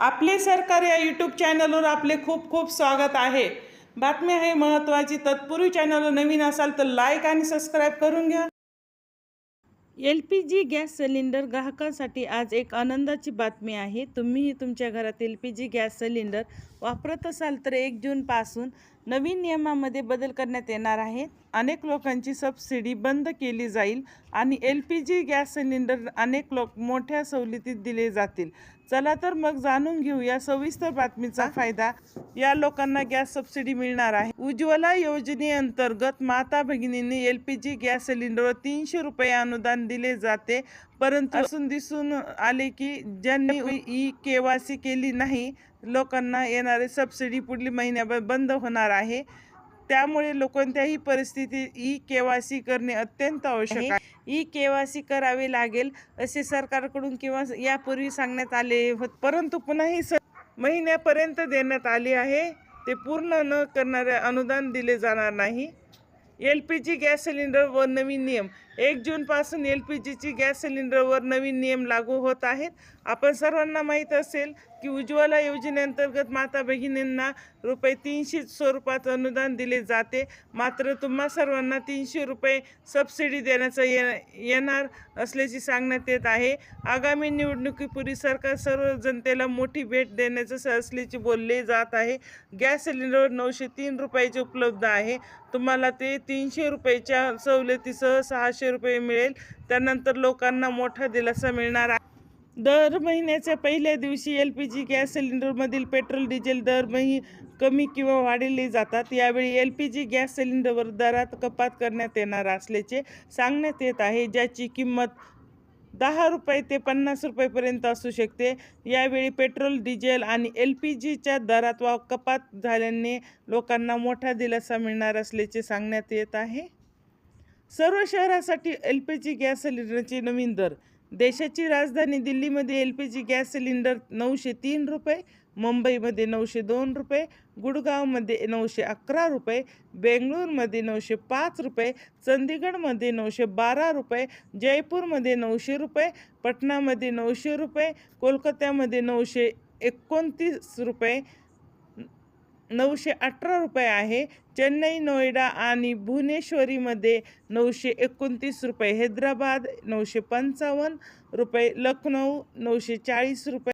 आपले सरकार या यूट्यूब चॅनलवर आपले खूप खूप स्वागत आहे. बातमी आहे महत्त्वाची तत्पूर्वी चॅनलवर नवीन असाल तर लाईक आणि सबस्क्राईब करून घ्या. L P G gas cylinder ग्राहकांसाठी आज एक आनंदाची बातमी आहे. तुम्हीही तुमच्या घरात L P G gas cylinder वापरत असाल तर एक जूनपासून नवीन नियमामध्ये बदल करण्यात येणार आहे अनेक लोकांची सबसिडी बंद केली जाईल आणि L P G gas cylinder अनेक लोक मोठ्या सवलतीत दिले जातील. चला तर मग जाणून घेऊ या सविस्तर बातमीचा फायदा. या लोकांना गॅस सबसिडी मिळणार आहे. उज्ज्वला योजनेअंतर्गत माता भगिनींनी एल पी जी गॅस सिलेंडरवर तीनशे रुपये अनुदान दिले जाते. परंतु असून दिसून आले की ज्यांनी ई केवासी केली नाही लोकांना येणारे सबसिडी पुढील महिन्याभर बंद होणार आहे. त्यामुळे लोक कोणत्याही परिस्थितीत ई केवासी करणे अत्यंत आवश्यक आहे. ई केवासी करावे लागेल असे सरकारकडून किंवा यापूर्वी सांगण्यात आले होते. परंतु पुन्हा ही स महिन्यापर्यंत देण्यात आली आहे. ते पूर्ण न करणारे अनुदान दिले जाणार नाही. एल पी जी गॅस सिलेंडरवर नवीन नियम एक जूनपासून एल पी जीची गॅस सिलेंडरवर नवीन नियम लागू होत आहेत. आपण सर्वांना माहीत असेल की उज्ज्वला योजनेअंतर्गत माता भगिनींना रुपये तीनशे स्वरूपात अनुदान दिले जाते. मात्र तुम्हा सर्वांना तीनशे रुपये सबसिडी देण्याचं ये येणार असल्याचे सांगण्यात येत आहे. आगामी निवडणुकीपूर्वी सरकार सर्व जनतेला मोठी भेट देण्याचं असल्याचे बोलले जात आहे. गॅस सिलेंडरवर नऊशे तीन रुपयाचे उपलब्ध आहे. तुम्हाला ते तीनशे रुपयाच्या सवलतीसह सहाशे रुपये मिळेल. त्यानंतर लोकांना मोठा दिलासा मिळणार आहे. दर महिन्याच्या पहिल्या दिवशी एल पी जी गॅस सिलेंडरमधील पेट्रोल डिझेल दर मही कमी किंवा वाढवले जातात. यावेळी एल पी जी गॅस सिलेंडरवर दरात कपात करण्यात येणार असल्याचे सांगण्यात येत आहे ज्याची किंमत दहा रुपये ते पन्नास रुपयेपर्यंत असू शकते. यावेळी पेट्रोल डिझेल आणि एल पी जीच्या दरात वा कपात झाल्याने लोकांना मोठा दिलासा मिळणार असल्याचे सांगण्यात येत आहे. सर्व शहरासाठी एल पी जी गॅस सिलेंडरचे नवीन दर. देशाची राजधानी दिल्लीमध्ये L P G gas cylinder नऊशे तीन रुपये मुंबईमध्ये नऊशे दोन रुपये गुडगावमध्ये नऊशे अकरा रुपये बेंगळूरमध्ये नऊशे पाच रुपये चंदीगडमध्ये नऊशे बारा रुपये जयपूरमध्ये नऊशे रुपये पटनामध्ये नऊशे रुपये कोलकात्यामध्ये नऊशे एकोणतीस रुपये नऊशे अठरा रुपये आहे. चेन्नई नोएडा आणि भुवनेश्वरीमध्ये नऊशे एकोणतीस रुपये. हैदराबाद नऊशे पंचावन्न रुपये. लखनौ नऊशे चाळीस रुपये.